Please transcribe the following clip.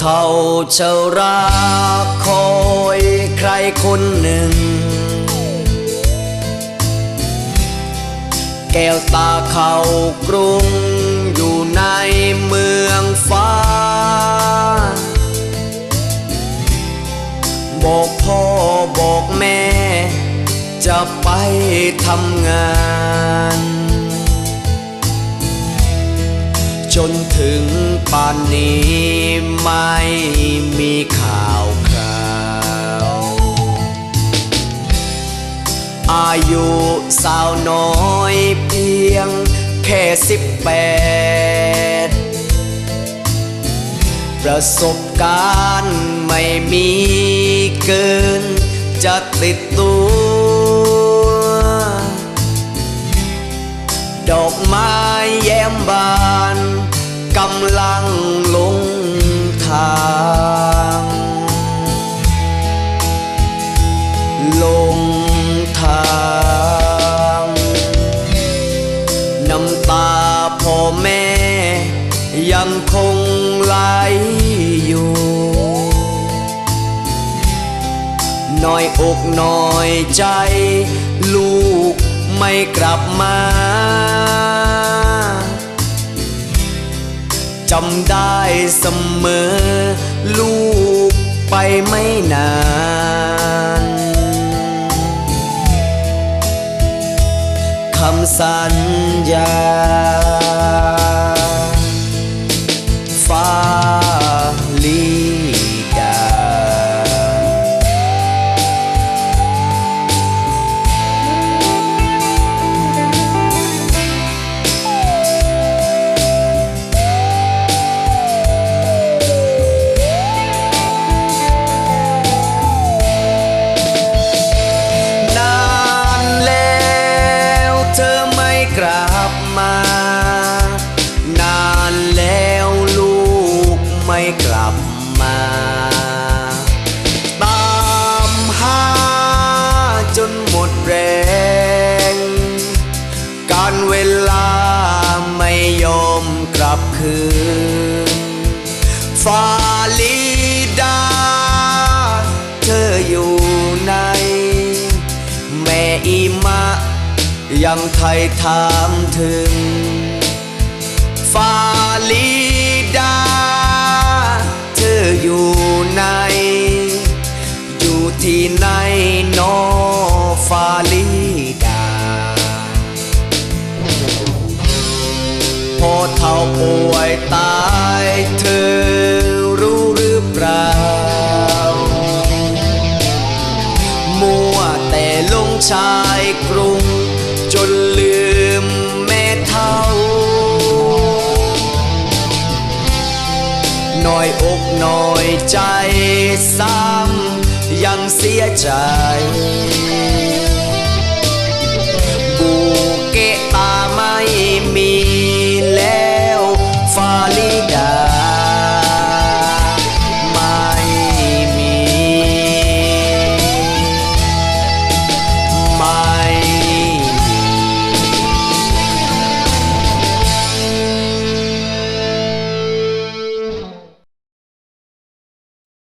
เท่าชราคอยใครคนหนึ่ง แก้วตาเขากรุงอยู่ในเมืองฟ้า บอกพ่อบอกแม่จะไปทำงาน จนถึงป่านนี้ไม่มีข่าวคราว อายุสาวน้อยเพียงแค่สิบแปดประสบการณ์ไม่มีเกินจะติดตัว ดอกไม้ำลังลงทาง ลงทางน้ำตาพ่อแม่ ยังคงไหลอยู่น้อยอกน้อยใจ ลูกไม่กลับมาำได้เสมอ ลูกไปไม่นานคำสัญ ไม่กลับมา ตามหาจนหมดแรง การเวลาไม่ยอมกลับคืนฟาลิดา เธออยู่ไหนแม่อีมะ ยังไทยถามถึงฟาลิ ชายกรุง จนลืมแม่เท่า น้อยอกน้อยใจซ้ำยังเสียใจ